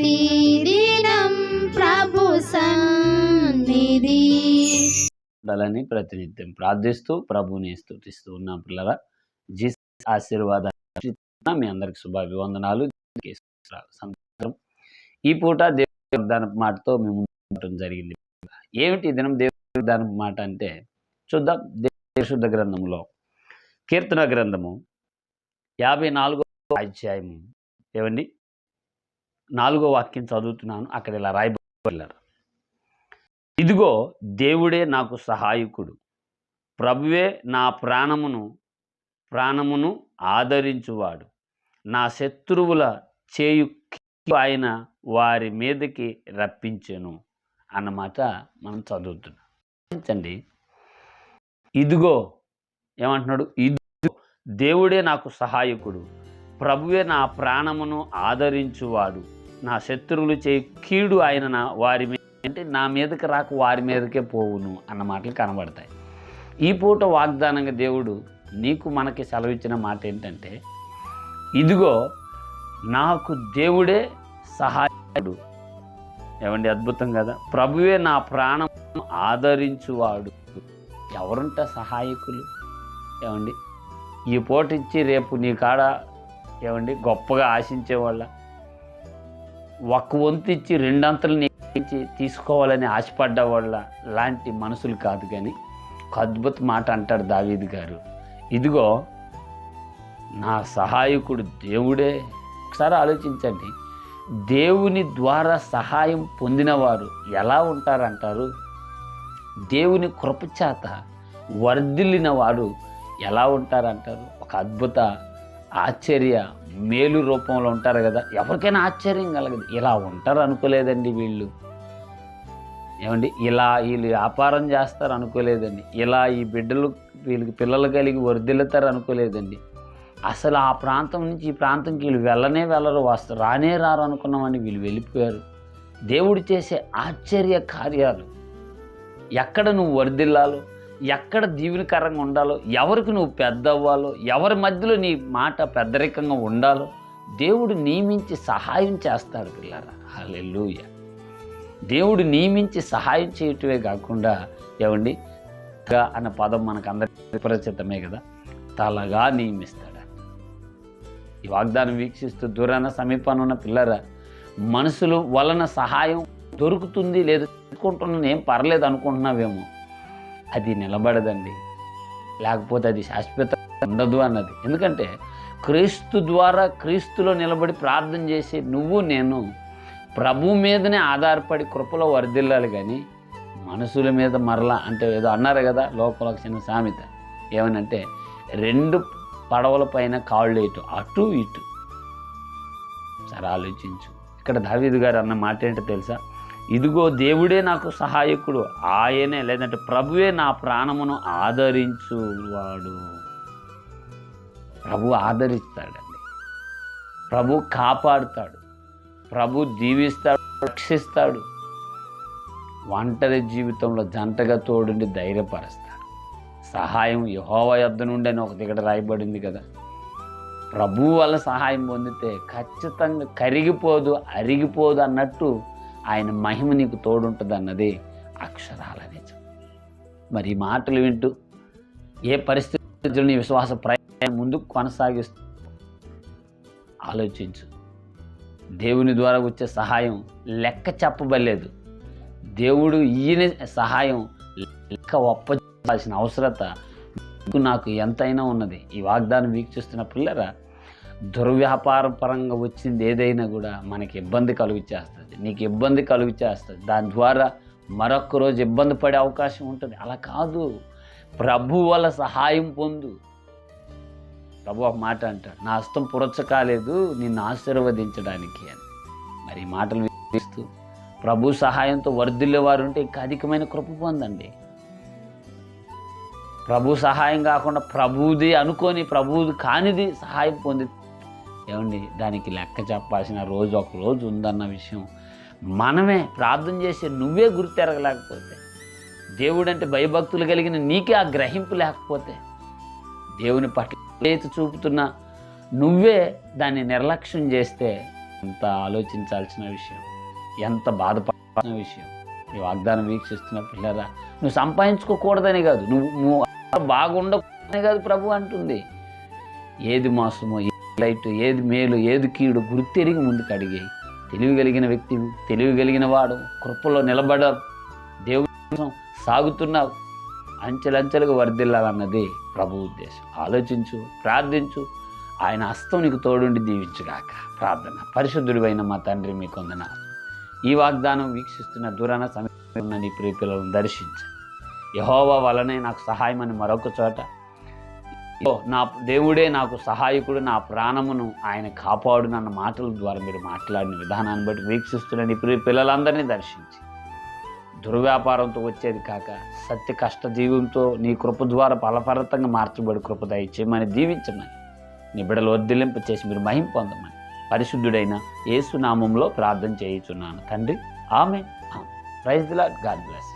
ప్రతిదినం ప్రభు సన్నిధి. ఉండాలని ప్రతినిత్యం ప్రార్థిస్తూ ప్రభుని స్థుతిస్తూ ఉన్నాం పిల్లల జీసస్ ఆశీర్వాదాలు మీ అందరికి శుభాభివందనాలు. సంతోషం. ఈ పూట దేవుడి వాగ్దాన మాటతో మేము ఉండటం జరిగింది. ఏమిటి దినం దేవుడి వాగ్దాన మాట అంటే? చూద్దాం. దేవుని గ్రంథంలో కీర్తన గ్రంథము యాభై నాలుగో అధ్యాయము. ఏమండి నాలుగో వాక్యం చదువుతున్నాను. అక్కడ ఇలా రాయబడ్డారు ఇదిగో దేవుడే నాకు సహాయకుడు. ప్రభువే నా ప్రాణమును ప్రాణమును ఆదరించువాడు. నా శత్రువుల చేయు ఆయన వారి మీదకి రప్పించెను అన్నమాట మనం చదువుతున్నాం. గమనించండి. ఇదిగో ఏమంటున్నాడు? ఇదిగో దేవుడే నాకు సహాయకుడు. ప్రభువే నా ప్రాణమును ఆదరించువాడు. నా శత్రువులు చేయి కీడు ఆయన నా వారి మీద అంటే నా మీదకి రాక వారి మీదకే పోవును అన్న మాటలు కనబడతాయి. ఈ పూట వాగ్దానంగా దేవుడు నీకు మనకి సెలవిచ్చిన మాట ఏంటంటే ఇదిగో నాకు దేవుడే సహాయడు. ఏమండి అద్భుతం కదా? ప్రభువే నా ప్రాణం ఆదరించువాడు. ఎవరుంట సహాయకులు? ఏమండి? ఈ పూట ఇచ్చి రేపు నీ కాడ ఏమండి గొప్పగా ఆశించేవాళ్ళ? ఒక్క వంతిచ్చి ఇచ్చి రెండంతలు తీసుకోవాలని ఆశపడ్డ వాళ్ళ లాంటి మనసులు కాదు కానీ ఒక అద్భుత మాట అంటాడు దావీద్ గారు. ఇదిగో నా సహాయకుడు దేవుడే. ఒకసారి ఆలోచించండి. దేవుని ద్వారా సహాయం పొందినవారు ఎలా ఉంటారంటారు? దేవుని కృపచేత వర్ధిల్లిన వాడు ఎలా ఉంటారంటారు? ఒక అద్భుత ఆశ్చర్య మేలు రూపంలో ఉంటారు కదా. ఎవరికైనా ఆశ్చర్యం కలగదు. ఇలా ఉంటారు అనుకోలేదండి వీళ్ళు. ఏమండి? ఇలా వీళ్ళు వ్యాపారం చేస్తారు అనుకోలేదండి. ఇలా ఈ బిడ్డలు వీళ్ళకి పిల్లలు కలిగి వర్ధిల్లుతారు అనుకోలేదండి. అసలు ఆ ప్రాంతం నుంచి ఈ ప్రాంతంకి వీళ్ళు వెళ్ళనే వెళ్ళరు. వస్తారు రానే రారు అనుకున్నామని వీళ్ళు వెళ్ళిపోయారు. దేవుడు చేసే ఆశ్చర్య కార్యాలు. ఎక్కడ నువ్వు వర్ధిల్లాలో ఎక్కడ దీవెనకరంగా ఉండాలో ఎవరికి నువ్వు పెద్ద అవ్వాలో ఎవరి మధ్యలో నీ మాట పెద్దరికంగా ఉండాలో దేవుడు నియమించి సహాయం చేస్తాడు పిల్లరా. హల్లెలూయా. దేవుడు నియమించి సహాయం చేయటమే కాకుండా ఏమండి? గా అన్న పదం మనకు అందరి పరిచితమే కదా. తలగా నియమిస్తాడు. ఈ వాగ్దానం వీక్షిస్తూ దూరాన సమీపాన ఉన్న పిల్లరా మనుషులు వలన సహాయం దొరుకుతుంది లేదు అనుకుంటున్నాను ఏం పర్లేదు అనుకుంటున్నావేమో. అది నిలబడదండి. లేకపోతే అది శాశ్వత ఉండదు అన్నది. ఎందుకంటే క్రీస్తు ద్వారా క్రీస్తులో నిలబడి ప్రార్థన చేసి నువ్వు నేను ప్రభు మీదనే ఆధారపడి కృపలో వర్ధిల్లాలి కానీ మనుషుల మీద మరలా అంటే ఏదో అన్నారు కదా లోపల చిన్న సామెత. ఏమనంటే రెండు పడవల పైన కాళ్ళు ఇటు అటు ఇటు. సరే ఆలోచించు. ఇక్కడ దావీదు గారు అన్న మాట ఏంటో తెలుసా? ఇదిగో దేవుడే నాకు సహాయకుడు ఆయనే లేదంటే ప్రభువే నా ప్రాణమును ఆదరించువాడు. ప్రభు ఆదరిస్తాడండి. ప్రభు కాపాడుతాడు. ప్రభు దీవిస్తాడు రక్షిస్తాడు. ఒంటరి జీవితంలో జంటగా తోడుండి ధైర్యపరుస్తాడు. సహాయం యహోవ యొద్ద నుండి అని ఒకటి ఇక్కడ రాయబడింది కదా. ప్రభు వల్ల సహాయం పొందితే ఖచ్చితంగా కరిగిపోదు అరిగిపోదు అన్నట్టు ఆయన మహిమ నీకు తోడుంటుంది అన్నది అక్షరాల నిజం. మరి మాటలు వింటూ ఏ పరిస్థితులు నీ విశ్వాస ప్రయాణం ముందుకు కొనసాగిస్తూ ఆలోచించు. దేవుని ద్వారా వచ్చే సహాయం లెక్క చెప్పబడలేదు. దేవుడు ఈయన సహాయం లెక్క ఒప్పజేయాల్సిన అవసరత నాకు ఎంతైనా ఉన్నది. ఈ వాగ్దానం వీక్షిస్తున్న పిల్లరా దుర్వ్యాపార పరంగా వచ్చింది ఏదైనా కూడా మనకి ఇబ్బంది కలుగు చేస్తుంది నీకు ఇబ్బంది కలుగు చేస్తుంది దాని ద్వారా మరొక రోజు ఇబ్బంది పడే అవకాశం ఉంటుంది. అలా కాదు. ప్రభు వల్ల సహాయం పొందు. ప్రభు ఒక మాట అంటాడు. నా హస్తం పురచకాలేదు నిన్ను ఆశీర్వదించడానికి అని. మరి ఈ మాటలు విస్తూ ప్రభు సహాయంతో వర్ధిల్లే వారు ఉంటే ఇంకా అధికమైన కృప పొందండి. ప్రభు సహాయం కాకుండా ప్రభుది అనుకొని ప్రభుది కానిది సహాయం పొంది ఏమండి దానికి లెక్క చెప్పాల్సిన రోజు ఒక రోజు ఉందన్న విషయం. మనమే ప్రార్థన చేసి నువ్వే గుర్తెరగలేకపోతే దేవుడు అంటే భయభక్తులు కలిగిన నీకే ఆ గ్రహింపు లేకపోతే దేవుని పట్ల ఏది చూపుతున్నా నువ్వే దాన్ని నిర్లక్ష్యం చేస్తే ఎంత ఆలోచించాల్సిన విషయం ఎంత బాధపడాల్సిన విషయం. ఈ వాగ్దానం వీక్షిస్తున్న పిల్లరా నువ్వు సంపాదించుకోకూడదని కాదు నువ్వు నువ్వు బాగుండకూడదని కాదు ప్రభు అంటుంది. ఏది మోసమో లైట్ ఏది మేలు ఏది కీడు గుర్తెరిగి ముందుకు అడిగాయి. తెలివి కలిగిన వ్యక్తి తెలివి కలిగిన వాడు కృపలో నిలబడారు. దేవుడి కోసం సాగుతున్నావు. అంచెలంచెలుగా వర్ధిల్లాలన్నది ప్రభు ఉద్దేశం. ఆలోచించు ప్రార్థించు. ఆయన హస్తం నీకు తోడుండి దీవించుగాక. ప్రార్థన. పరిశుద్ధుడివైన మా తండ్రి మీ కొందన ఈ వాగ్దానం వీక్షిస్తున్న దూరాన సమయంలో నీ ప్రియ పిల్లలను దర్శించు యహోవా వలనే నాకు సహాయం అని మరొక చోట నా దేవుడే నాకు సహాయకుడు నా ప్రాణమును ఆయన కాపాడునన్న మాటల ద్వారా మీరు మాట్లాడిన విధానాన్ని బట్టి వీక్షిస్తున్నాను ఇప్పుడు పిల్లలందరినీ దర్శించి. దుర్వ్యాపారంతో వచ్చేది కాక సత్య కష్ట జీవంతో నీ కృప ద్వారా ఫలఫలితంగా మార్చబడి కృప దయచేయమని దీవించమని నీ బిడలు వద్దిలింపు చేసి మీరు మహిం పొందమని పరిశుద్ధుడైన యేసు నామంలో ప్రార్థన చేయుచున్నాను. తండ్రి ఆమె ప్రైజ్ దిలా గాడ్ బ్లెస్